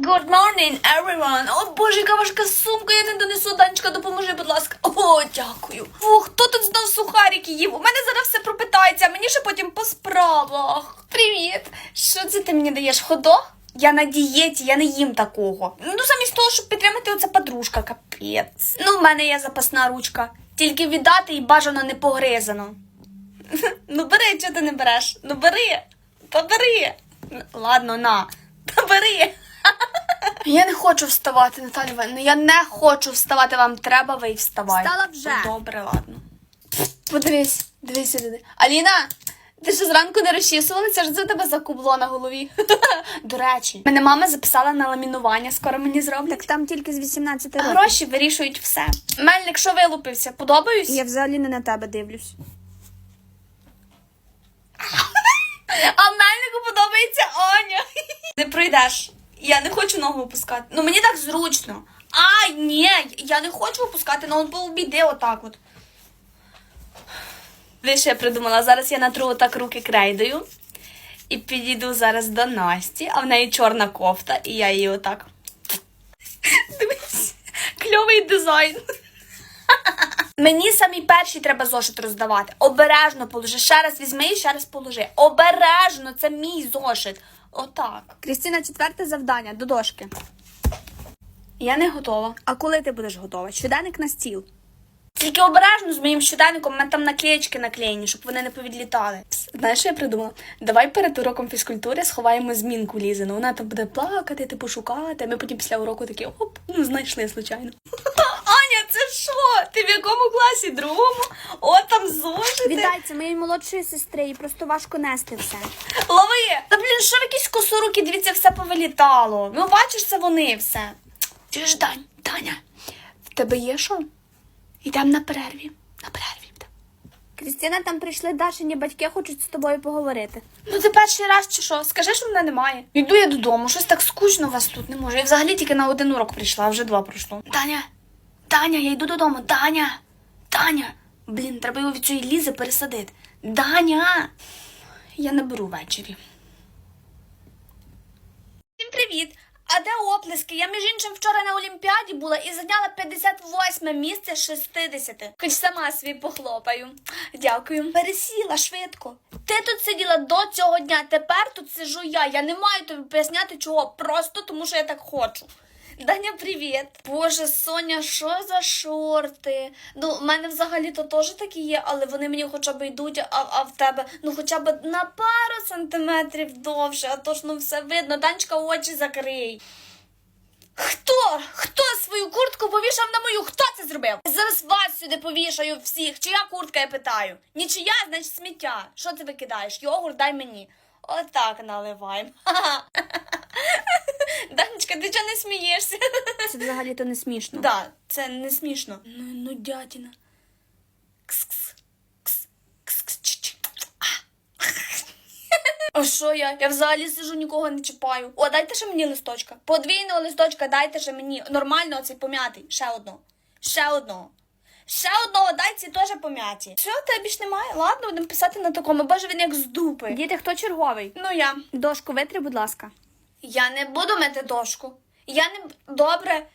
Good morning, everyone. О, боже, яка важка сумка, я не донесу. Данечка, допоможи, будь ласка. О, дякую. О, хто тут знов сухарики їв? У мене зараз все пропитається, а мені ще потім по справах. Привіт. Що це ти мені даєш? Ходох? Я на дієті, я не їм такого. Ну, замість того, щоб підтримати оця подружка, капець. Ну, в мене є запасна ручка. Тільки віддати і бажано не погризано. Ну бери, чого ти не береш? Ну бери, та бери. Ладно, на. Та бери. Я не хочу вставати, Наталя Іванівна. Я не хочу вставати. Вам треба, ви й вставайте. Встала вже. Ну, Добре, ладно. Подивись, дивись сюди. Аліна, ти що зранку не розчісувалася? Що це тебе за кубло на голові? До речі, мене мама записала на ламінування, скоро мені зроблять. Так там тільки з 18 років. Гроші вирішують все. Мельник, що вилупився? Подобаюсь? Я взагалі не на тебе дивлюсь. А мельнику подобається Аня. Не пройдеш. Я не хочу ногу опускати. Ну мені так зручно. Ай, ні, я не хочу опускати ногу, бо біди отак от. Ви я придумала? Зараз я натру отак руки крейдою. І підійду зараз до Насті, а в неї чорна кофта, і я її отак. Дивись, кльовий дизайн. Мені самі перші треба зошит роздавати. Обережно положи. Ще раз візьми і ще раз положи. Обережно, це мій зошит. Отак. Крістіна, четверте завдання до дошки. Я не готова. А коли ти будеш готова? Щоденник на стіл. Тільки обережно з моїм щоденником, мене там наклеєчки наклеєні, щоб вони не повідлітали. Знаєш, що я придумала? Давай перед уроком фізкультури сховаємо змінку Лізину. Вона там буде плакати, типу шукати. а Ми потім після уроку такі оп, ну знайшли случайно. Аня, це що? Ти в якому класі? Другому? О, там зошити. Віддай це моєї молодшої сестри, їй просто важко нести все. Лови! Якісь косоруки, дивіться, все повилітало. Ну, бачиш, це вони все. Чуєш, Дань, Таня, в тебе є що? Йдемо на перерві. На перерві. Крістіна, там прийшли Дашині батьки, хочуть з тобою поговорити. Ну, ти перший раз чи що? Скажи, що мене немає. Йду я додому, щось так скучно у вас тут не може. Я взагалі тільки на один урок прийшла, а вже два пройшло. Таня, Таня, я йду додому. Таня, Таня. Блін, треба його від цієї лізи пересадити. Даня. Я не беру ввечері. Привіт! А де оплески? Я, між іншим, вчора на Олімпіаді була і зайняла 58 місце з 60. Хоч сама свій похлопаю. Дякую. Пересіла швидко. Ти тут сиділа до цього дня, тепер тут сижу я. Я не маю тобі поясняти чого, просто тому що я так хочу. Даня, привіт. Боже, Соня, що за шорти? Ну, в мене взагалі то теж такі є, але вони мені хоча б йдуть, а, а в тебе ну хоча б на пару сантиметрів довше, а то ж ну все видно. Данечка, очі закрий. Хто? Хто свою куртку повішав на мою? Хто це зробив? Зараз вас сюди повішаю всіх. Чия куртка, я питаю? Нічия, значить сміття. Що ти викидаєш? Йогурт дай мені. Отак наливаємо. Ти чого не смієшся? Це взагалі то не смішно. Да, це не смішно. Ну, ну дятіна. Кс-кс. Кс. Кс-кс. А. Що я? Я взагалі сижу, нікого не чіпаю. О, дайте ще мені листочка. Подвійного листочка дайте ще мені. Нормально оцей пом'ятий. Ще одного. Ще одного. Ще одного дай ці теж пом'яті. Що, тебе більш немає? Ладно, будемо писати на такому. Боже, він як з дупи. Діти, хто черговий? Ну я. Дошку витри, будь ласка. Я не буду мити дошку. Я не добре.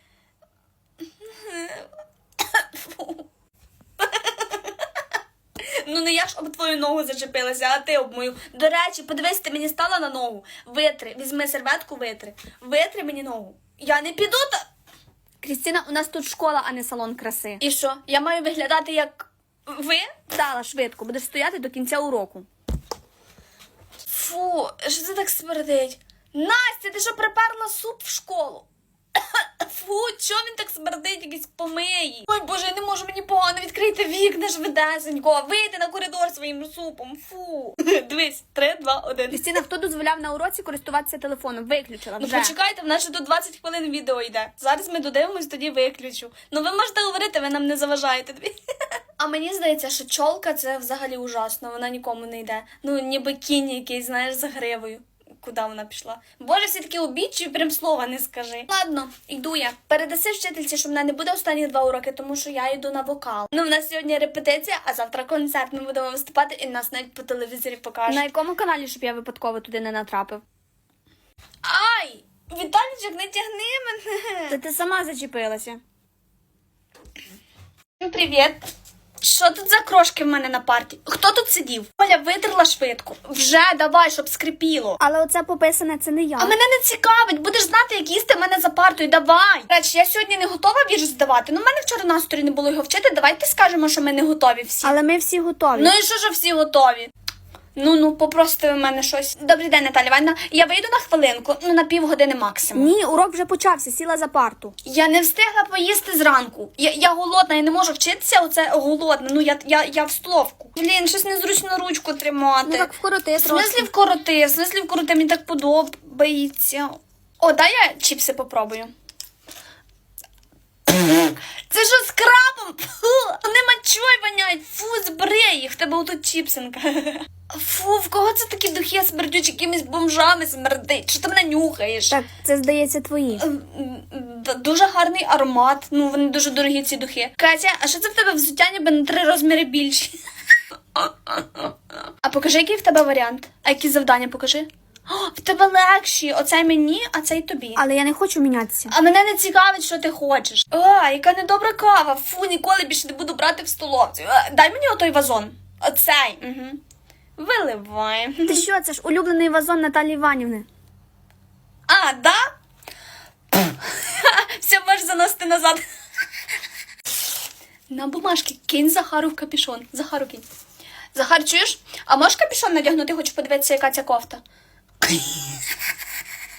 Ну не я ж об твою ногу зачепилася, а ти об мою. До речі, подивись, ти мені стала на ногу. Витри, візьми серветку, витри. Витри мені ногу. Я не піду та. Крістіна, у нас тут школа, а не салон краси. І що? Я маю виглядати як ви? Дала швидко, будеш стояти до кінця уроку. Фу, що це так смердить? Настя, ти що приперла суп в школу? Фу, чого він так смердить, якийсь помиї? Ой, боже, я не можу мені погано відкрити вікна швидесенько. Вийти на коридор своїм супом. Фу. Дивись, три, два, один. Крістіна, хто дозволяв на уроці користуватися телефоном? Виключила Ну почекайте, в нас ще тут 20 хвилин відео йде. Зараз ми додивимось, тоді виключу. Ну ви можете говорити, ви нам не заважаєте. А мені здається, що чолка це взагалі ужасно, вона нікому не йде. Ну, ніби кінь якийсь, знаєш, за гривою. Куди вона пішла? Боже, всі такі обідчі, прям слова не скажи. Ладно, йду я. Передаси вчительці, що в мене не буде останні два уроки, тому що я йду на вокал. Ну, в нас сьогодні репетиція, а завтра концерт. Ми будемо виступати і нас навіть по телевізорі покажуть. На якому каналі, щоб я випадково туди не натрапив? Ай! Віталічок, не тягни мене. Та ти сама зачепилася. Привіт. Що тут за крошки в мене на парті? Хто тут сидів? Оля витерла швидко. Вже давай, щоб скрипіло. Але оце пописане, це не я. А мене не цікавить, будеш знати, як їсти мене за партою. Давай. Речі, я сьогодні не готова вірш здавати. Ну, в мене вчора настрою не було його вчити. Давайте скажемо, що ми не готові всі. Але ми всі готові. Ну і що ж всі готові? Ну ну, попросите ви мене щось. Добрий день, Наталя Івановна. Я вийду на хвилинку, ну на півгодини максимум. Ні, урок вже почався, сіла за парту. Я не встигла поїсти зранку. Я, я голодна, я не можу вчитися. Оце голодна. Ну я, я, я в столовку. Блін, щось незручно ручку тримати. Ну так вкороти В смислі вкороти, в смислі вкороти, мені так подобається. О, дай я чіпси попробую. Це що з крабом? Фу, воняють. Фу, їх, в тебе отут чіпсинка. Фу, в кого це такі духи смердють, якимись бомжами смердить? Що ти мене нюхаєш? Так, це здається твої. М, м, д- Дуже гарний аромат. Ну, вони дуже дорогі ці духи. Катя, а що це в тебе взуття ніби на три розміри більші? А покажи, який в тебе варіант. А які завдання покажи? О, в тебе легші. Оцей мені, а цей тобі. Але я не хочу мінятися. А мене не цікавить, що ти хочеш. А, яка недобра кава. Фу, ніколи більше не буду брати в столовці. Е, Дай мені отой вазон. Оцей. Угу. Виливай. Ти що, це ж улюблений вазон Наталі Іванівни. А, да? Все можеш заносити назад. На бумажки кинь Захару в капюшон. Захару кинь. Захар, чуєш? А можеш капюшон надягнути, хочу подивитися, яка ця кофта.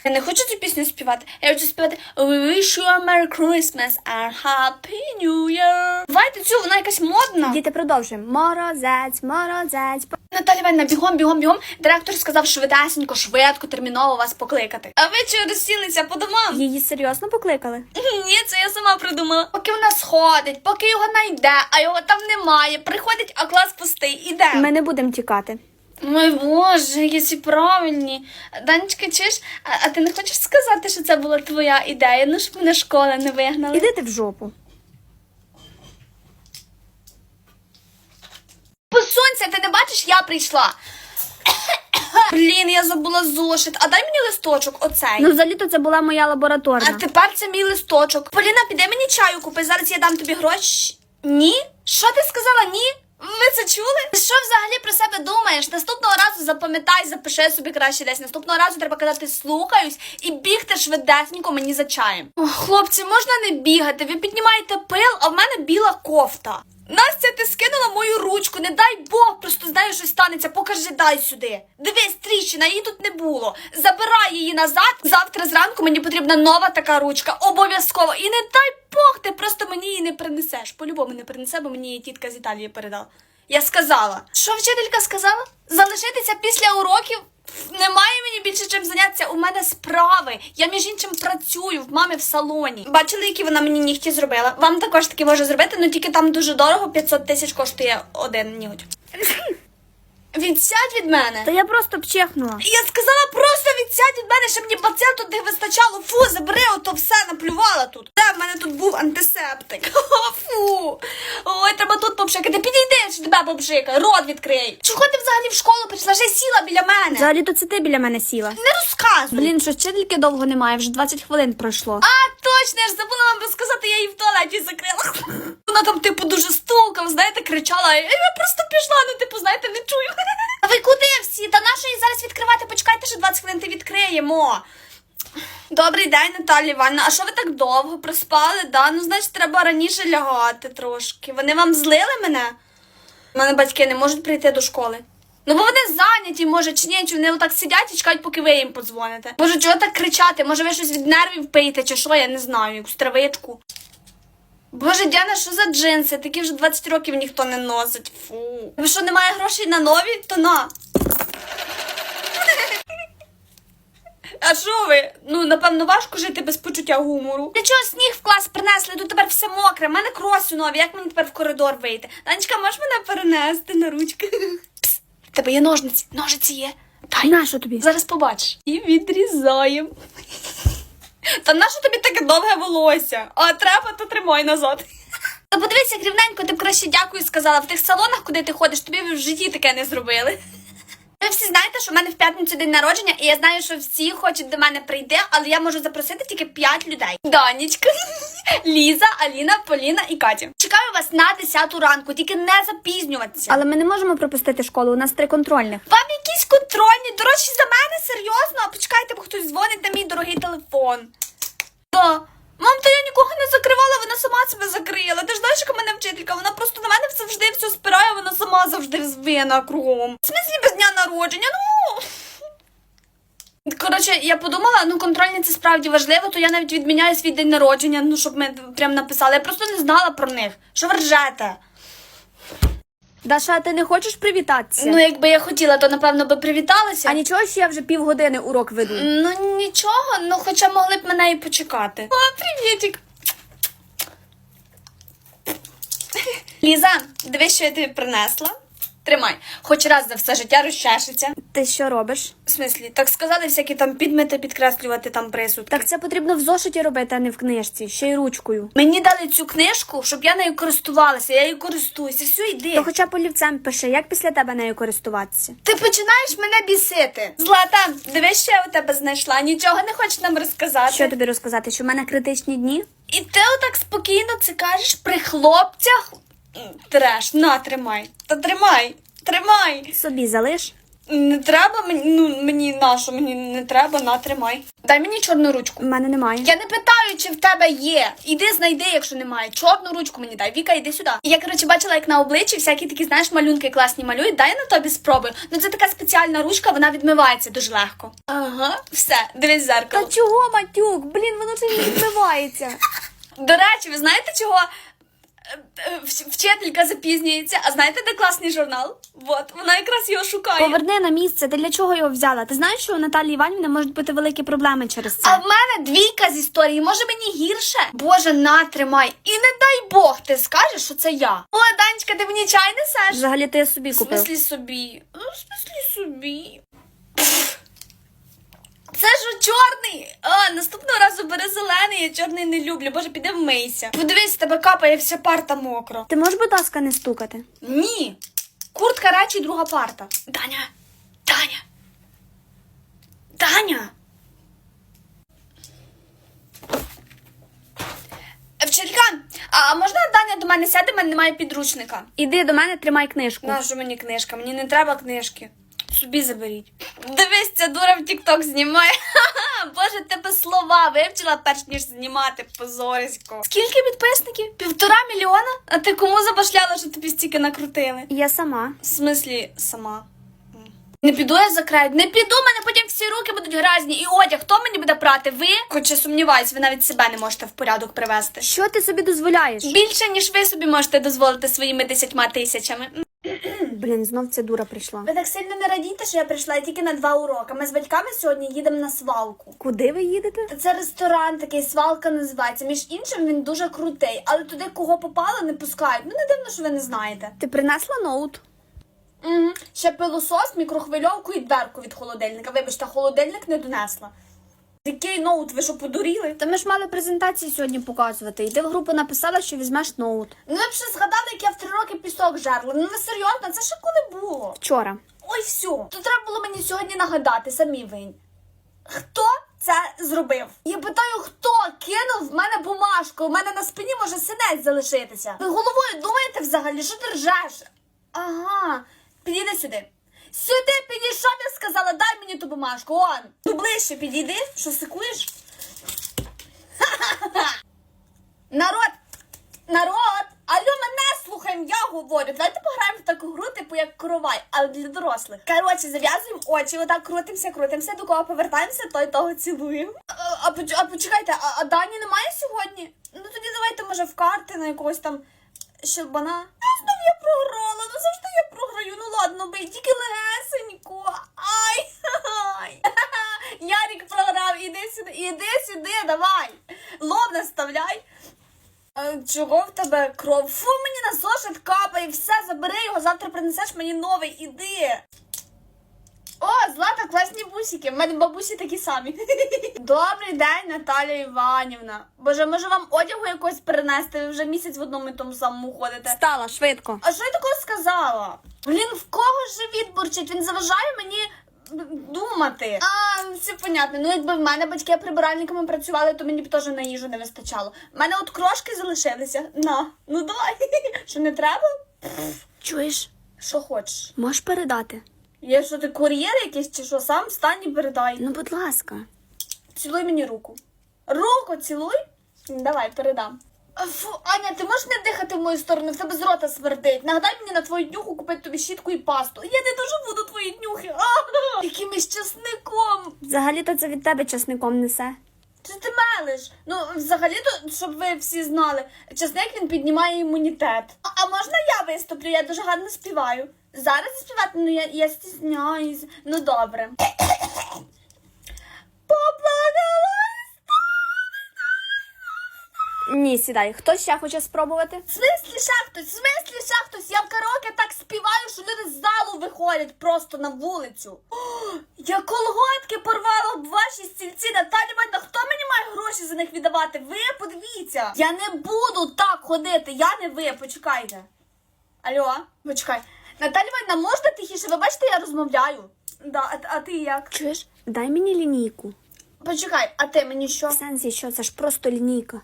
Я не хочу цю пісню співати. Я хочу співати We wish you a Merry Christmas and Happy New Year. Давайте цю, вона якась модна. Діти продовжуємо. Морозець, морозець. Наталя Івановна, бігом, бігом, бігом. Директор сказав швидесенько, швидко, терміново вас покликати. А ви чого розсілися по домам? Її серйозно покликали. Ні, це я сама придумала. Поки вона сходить, поки його знайде, а його там немає. Приходить, а клас пустий. Іде. Ми не будемо тікати. Ой боже, які правильні. Данечка, чуєш, а, а ти не хочеш сказати, що це була твоя ідея? Ну щоб мене школа не вигнали. Іди ти в жопу. Посунься, ти не бачиш, я прийшла. Блін, я забула зошит. А дай мені листочок, оцей. Ну, взагалі-то це була моя лабораторна. А тепер це мій листочок. Поліна, піди мені чаю купи, зараз я дам тобі гроші. Ні? Що ти сказала ні? Ви це чули? Що взагалі про себе думаєш? Наступного разу запам'ятай, запиши собі краще десь. Наступного разу треба казати слухаюсь і бігти швидесенько мені за чаєм. Ох, хлопці, можна не бігати. Ви піднімаєте пил, а в мене біла кофта. Настя, ти скинула мою ручку, не дай Бог, просто знаю, що станеться. Покажи, дай сюди. Дивись, тріщина, її тут не було. Забирай її назад. Завтра зранку мені потрібна нова така ручка. Обов'язково. І не дай Бог, ти просто мені її не принесеш. По-любому не принесе, бо мені її тітка з Італії передала. Я сказала. Що вчителька сказала? Залишитися після уроків. Немає мені більше чим зайнятися. У мене справи. Я між іншим працюю в мамі в салоні. Бачили, які вона мені нігті зробила? Вам також таки може зробити, але тільки там дуже дорого, 500 тисяч коштує один ніготь. Відсядь від мене. Та я просто пчехнула. Я сказала просто відсядь від мене, щоб мені тут не вистачало. Фу, забери ото все, наплювала тут. Де в мене тут був антисептик. Фу. Ой, треба тут попшикати. Підійди, що тебе попшика, рот відкрий. Чого ти взагалі в школу прийшла? Вже сіла біля мене. Взагалі-то це ти біля мене сіла. Не розказуй. Блін, що вчительки довго немає, вже 20 хвилин пройшло. А, точно, я ж забула вам розказати, я її в туалеті закрила. Вона там, типу, дуже стукав, знаєте, кричала. Я просто пішла, ну, типу, знаєте, не чую. А ви куди всі? Та нащо її зараз відкривати? Почекайте, що 20 хвилин ти відкриємо. Добрий день, Наталі Івановна. А що ви так довго проспали? Да? Ну, значить, треба раніше лягати трошки. Вони вам злили мене? У мене батьки не можуть прийти до школи. Ну, бо вони зайняті, може, чи ні, чи вони отак сидять і чекають, поки ви їм подзвоните. Може, чого так кричати? Може, ви щось від нервів пиєте, чи що, я не знаю, якусь травичку. Боже, Діана, що за джинси? Такі вже 20 років ніхто не носить. Фу. Ви що, немає грошей на нові? То на. А що ви? Ну, напевно, важко жити без почуття гумору. Для чого сніг в клас принесли? Тут тепер все мокре. У мене кроси нові. Як мені тепер в коридор вийти? Танечка, можеш мене перенести на ручки? Пс, в тебе є ножниці. Ножиці є. Дай. На що тобі? Зараз побачиш. І відрізаємо. Та нащо тобі таке довге волосся? А треба, то тримай назад. Та подивися, рівненько, ти б краще дякую сказала. В тих салонах, куди ти ходиш, тобі в житті таке не зробили. Ви всі знаєте, що в мене в п'ятницю день народження, і я знаю, що всі хочуть до мене прийти, але я можу запросити тільки 5 людей. Донечка, Ліза, Аліна, Поліна і Катя. Чекаю вас на 10 ранку, тільки не запізнюватися. Але ми не можемо пропустити школу, у нас три контрольних. Вам якісь контрольні дорожчі за мене? Серйозно? А почекайте, бо хтось дзвонить на мій дорогий телефон. Да. Мам, то я нікого не закривала, вона сама себе закрила. Ти ж знаєш, яка мене вчителька, вона просто на мене завжди все спирає, вона сама завжди вина кругом. В смислі без дня народження? Ну. Коротше, я подумала, ну контрольні це справді важливо, то я навіть відміняю свій день народження, ну щоб ми прям написали. Я просто не знала про них. Що ви ржете? Даша, ти не хочеш привітатися? Ну, якби я хотіла, то напевно би привіталася. А нічого, що я вже півгодини урок веду. Ну нічого, ну хоча могли б мене і почекати. О, привітик. Ліза, дивись, що я тобі принесла. Тримай, хоч раз за все життя розчешеться. Ти що робиш? В смислі, так сказали, всякі там підмети підкреслювати там присудки. Так це потрібно в зошиті робити, а не в книжці, ще й ручкою. Мені дали цю книжку, щоб я нею користувалася, я її користуюся. Все, йди. То хоча б олівцем пиши, як після тебе нею користуватися. Ти починаєш мене бісити. Злата, дивись, що я у тебе знайшла. Нічого не хочеш нам розказати. Що тобі розказати, що в мене критичні дні? І ти отак спокійно це кажеш при хлопцях. Треш, на, тримай. Та тримай, тримай. Собі залиш. Не треба мені, ну мені на що мені не треба, на, тримай. Дай мені чорну ручку. У мене немає. Я не питаю, чи в тебе є. Іди знайди, якщо немає. Чорну ручку мені дай. Віка, іди сюди. Я коротше бачила, як на обличчі всякі такі, знаєш, малюнки класні малюють. Дай я на тобі спробую. Ну це така спеціальна ручка, вона відмивається дуже легко. Ага, все, дивись в Та чого, матюк? Блін, воно ж не відбивається. До речі, ви знаєте, чого вчителька запізнюється? А знаєте, де класний журнал? От, вона якраз його шукає. Поверни на місце, ти для чого його взяла? Ти знаєш, що у Наталії Іванівни можуть бути великі проблеми через це. А в мене двійка з історії, може мені гірше? Боже, на, тримай. І не дай Бог, ти скажеш, що це я. О, Данечка, ти мені чай несеш? Взагалі ти собі В купив. смислі собі? Ну, в смислі собі. Це ж чорний. А, наступного разу бери зелений, я чорний не люблю. Боже, піди вмийся. Подивись, тебе капає вся парта мокро. Ти можеш, будь ласка, не стукати? Ні. Куртка речі, друга парта. Даня. Даня. Даня. Вчителька, а можна Даня до мене сяде, мене немає підручника. Іди до мене, тримай книжку. Нащо мені книжка? Мені не треба книжки. Собі заберіть. Дивись, ця дура в Тік-Ток знімає. Боже, тебе слова вивчила перш ніж знімати позорисько. Скільки підписників? Півтора мільйона? А ти кому забашляла, що тобі стільки накрутили? Я сама. В смислі, сама. Не піду я за край. Не піду, мене потім всі руки будуть грязні. І одяг, хто мені буде прати? Ви? Хоча сумніваюсь, ви навіть себе не можете в порядок привести. Що ти собі дозволяєш? Більше, ніж ви собі можете дозволити своїми десятьма тисячами. Блін, знов ця дура прийшла. Ви так сильно не радійте, що я прийшла тільки на два уроки. Ми з батьками сьогодні їдемо на свалку. Куди ви їдете? Та Це ресторан такий, свалка називається. Між іншим, він дуже крутий, але туди кого попало, не пускають. Ну не дивно, що ви не знаєте. Ти принесла ноут? Угу. Ще пилосос, мікрохвильовку і дверку від холодильника. Вибачте, холодильник не донесла. Який ноут, ви що подуріли? Та ми ж мали презентації сьогодні показувати. І ти в групу написала, що візьмеш ноут. Ну ви б ще згадали, як я в три роки пісок жерла. Ну не серйозно, це ще коли було. Вчора. Ой, все. То треба було мені сьогодні нагадати, самі винь. Хто це зробив? Я питаю, хто кинув в мене бумажку? У мене на спині може синець залишитися. Ви головою думаєте взагалі, що ти ржеш? Ага, підійди сюди. Сюди підійшов, я сказала, дай мені ту бумажку. Он. Ну ближче підійди, що сикуєш? Народ! Народ! Алло, мене слухаємо, я говорю. Давайте пограємо в таку гру, типу як коровай, але для дорослих. Коротше, зав'язуємо очі, отак крутимося, крутимося, до кого повертаємося, той того цілуємо. А, а, почекайте, а, а Дані немає сьогодні? Ну тоді давайте, може, в карти на якогось там щелбана. Ну, знов я програла, ну завжди я програю. Ну ладно, бий, тільки легесенько. Ай! Ай! Ярік програв, іди сюди, іди сюди, давай. Лоб наставляй. Чого в тебе кров? Фу, мені на зошит капає, все, забери його, завтра принесеш мені новий, іди. О, Злата, класні бусики. В мене бабусі такі самі. Добрий день, Наталя Іванівна. Боже, може вам одягу якось перенести? Ви вже місяць в одному і тому самому ходите. Стала швидко. А що я такого сказала? Блін, в кого живіт бурчить? Він заважає мені думати. А, все понятно. Ну, якби в мене батьки прибиральниками працювали, то мені б теж на їжу не вистачало. У мене от крошки залишилися. На, ну давай. Що не треба? Чуєш? Що хочеш? Можеш передати? Є що ти кур'єр якийсь чи що? Сам встань і передай. Ну, будь ласка. Цілуй мені руку. Руку цілуй? Давай, передам. Фу, Аня, ти можеш не дихати в мою сторону, в тебе з рота смердить. Нагадай мені на твою днюху купити тобі щітку і пасту. Я не дуже буду твої днюхи. А, якимось часником. Взагалі-то це від тебе часником несе. Що ти мелиш? Ну, взагалі-то, щоб ви всі знали, часник він піднімає імунітет. А, а можна я виступлю? Я дуже гарно співаю. Зараз співати, ну я, я стісняюсь. Ну добре. Ні, сідай. Хто ще хоче спробувати? В смислі ще хтось, в смислі ще хтось. Я в караоке так співаю, що люди з залу виходять просто на вулицю. О, я колготки порвала б ваші стільці. Наталі Іванівна, хто мені має гроші за них віддавати? Ви подивіться. Я не буду так ходити, я не ви, почекайте. Алло, почекай. Наталі Іванівна, можна тихіше? Ви бачите, я розмовляю. Да, а, а ти як? Чуєш? Дай мені лінійку. Почекай, а ти мені що? В сенсі, що це ж просто лінійка.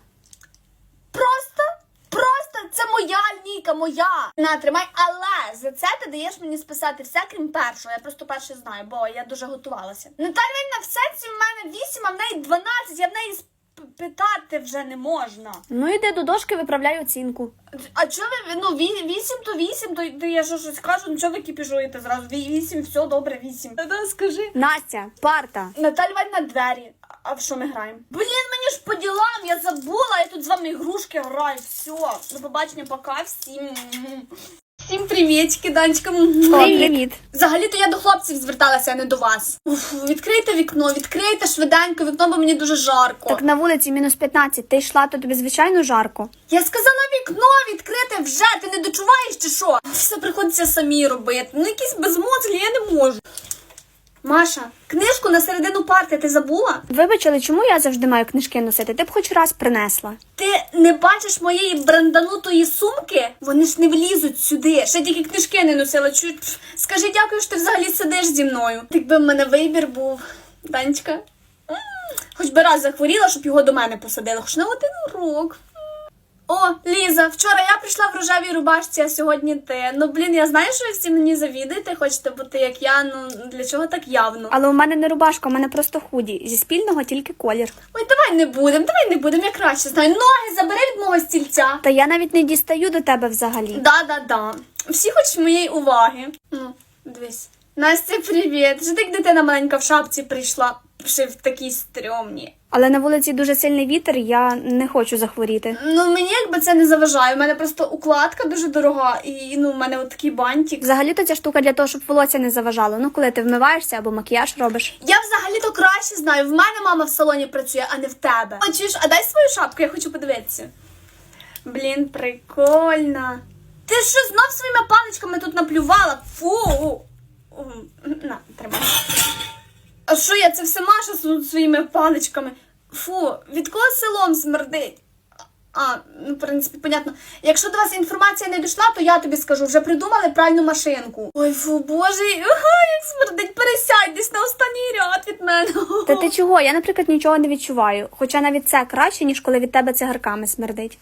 Просто, просто це моя лінійка, моя. На, тримай, але за це ти даєш мені списати все, крім першого. Я просто перше знаю, бо я дуже готувалася. Наталя Іванівна, в сенсі в мене 8, а в неї 12, я в неї питати вже не можна. Ну, йде до дошки, виправляй оцінку. А чого ви, ну, 8 то 8, то, то я що щось кажу, ну чого ви кіпіжуєте зразу? 8, все добре, 8. Та скажи. Настя, парта. Наталя Іванівна, двері. А в що ми граємо? Блін, мені ж по ділам, я забула, я тут з вами ігрушки граю. Все. До побачення, пока всім. Всім привітки, Данечка. Привіт. Взагалі-то я до хлопців зверталася, а не до вас. Уф, відкрийте вікно, відкрийте швиденько вікно, бо мені дуже жарко. Так на вулиці мінус 15. Ти йшла, то тобі звичайно жарко. Я сказала вікно відкрите вже, ти не дочуваєш чи що? Все приходиться самі робити. Ну якісь безмозглі, я не можу. Маша, книжку на середину парти ти забула? Вибач, але чому я завжди маю книжки носити? Ти б хоч раз принесла. Ти не бачиш моєї бранданутої сумки? Вони ж не влізуть сюди. Ще тільки книжки не носила. Чу... пф, Скажи дякую, що ти взагалі сидиш зі мною. Якби в мене вибір був, Данечка. Хоч би раз захворіла, щоб його до мене посадили, хоч на один урок. О, Ліза, вчора я прийшла в рожевій рубашці, а сьогодні ти. Ну блін, я знаю, що ви всі мені завідуєте, хочете бути як я. Ну для чого так явно? Але у мене не рубашка, у мене просто худі. Зі спільного тільки колір. Ой, давай не будемо, давай не будемо, я краще знаю. Ноги забери від мого стільця. Та я навіть не дістаю до тебе взагалі. Да, да, да. Всі хочуть моєї уваги. Ну, дивись. Настя, привіт. Вже так дитина маленька в шапці прийшла, ще в такій стрьомній. Але на вулиці дуже сильний вітер, я не хочу захворіти. Ну, мені якби це не заважає. У мене просто укладка дуже дорога, і ну, у мене от такий бантик. Взагалі-то ця штука для того, щоб волосся не заважало. Ну, коли ти вмиваєшся або макіяж робиш. Я взагалі-то краще знаю. В мене мама в салоні працює, а не в тебе. А чуєш, а дай свою шапку, я хочу подивитися. Блін, прикольно. Ти що знов своїми паличками тут наплювала? Фу. На, тримай. А що я це все Маша тут своїми паличками? Фу, від кого селом смердить? А, ну, в принципі, понятно. Якщо до вас інформація не дійшла, то я тобі скажу, вже придумали пральну машинку. Ой, фу, боже, як смердить, пересядь десь на останній ряд від мене. Та ти чого? Я, наприклад, нічого не відчуваю. Хоча навіть це краще, ніж коли від тебе цигарками смердить.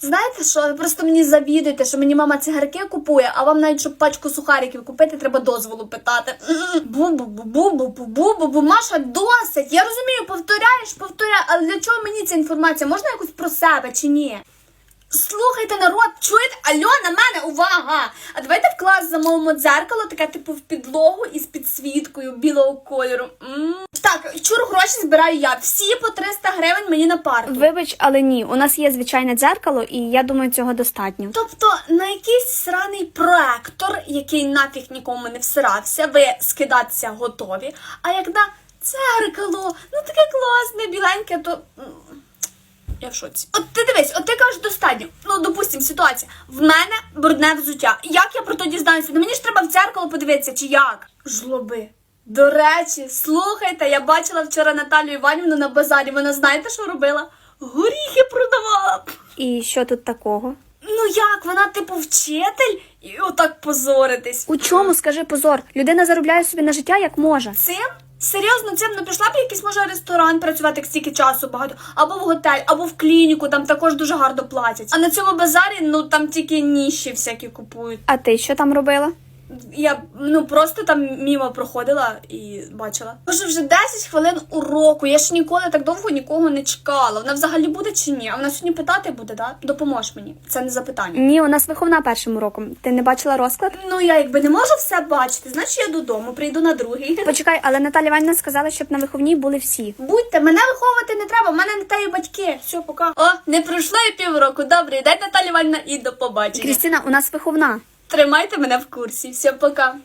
Знаєте що, ви просто мені завідуєте, що мені мама цигарки купує, а вам навіть щоб пачку сухариків купити, треба дозволу питати. Бу-бу-бу-бу-бу-бу-бу-бу. Маша, досить. Я розумію, повторяєш, повторяєш, але для чого мені ця інформація? Можна якось про себе чи ні? Слухайте, народ, чуєте? Алло, на мене, увага! А давайте в клас замовимо дзеркало, таке типу в підлогу із підсвіткою білого кольору. м Так, чур гроші збираю я. Всі по 300 гривень мені на парту. Вибач, але ні, у нас є звичайне дзеркало, і я думаю, цього достатньо. Тобто на якийсь сраний проектор, який нафіг нікому не всирався, ви скидатися готові. А як на дзеркало, ну таке класне, біленьке, то. Я в шоці. От ти дивись, от ти кажеш достатньо. Ну, допустим, ситуація. В мене брудне взуття. Як я про то дізнаюся? Ну мені ж треба в дзеркало подивитися, чи як? Жлоби. До речі, слухайте, я бачила вчора Наталю Іванівну на базарі. Вона знаєте, що робила? Горіхи продавала. І що тут такого? Ну як, вона типу вчитель і отак позоритись. У чому, скажи позор? Людина заробляє собі на життя як може. Цим? Серйозно, цим не пішла б якийсь може ресторан працювати стільки часу багато, або в готель, або в клініку, там також дуже гарно платять. А на цьому базарі ну там тільки ніщі всякі купують. А ти що там робила? Я ну просто там мімо проходила і бачила. Може, вже 10 хвилин уроку. Я ж ніколи так довго нікого не чекала. Вона взагалі буде чи ні? А вона сьогодні питати буде, да? Допомож мені. Це не запитання. Ні, у нас виховна першим уроком. Ти не бачила розклад? Ну я якби не можу все бачити, значить я додому прийду на другий. Почекай, але Наталя Іванівна сказала, щоб на виховній були всі. Будьте, мене виховувати не треба, в мене не те і батьки. Все, пока. О, не пройшло і півроку. Добре, дай Наталя Іванівна і до побачення. Крістіна, у нас виховна. Тримайте мене в курсі. Все, пока.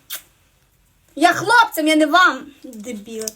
Я хлопцям, я не вам, дебіли.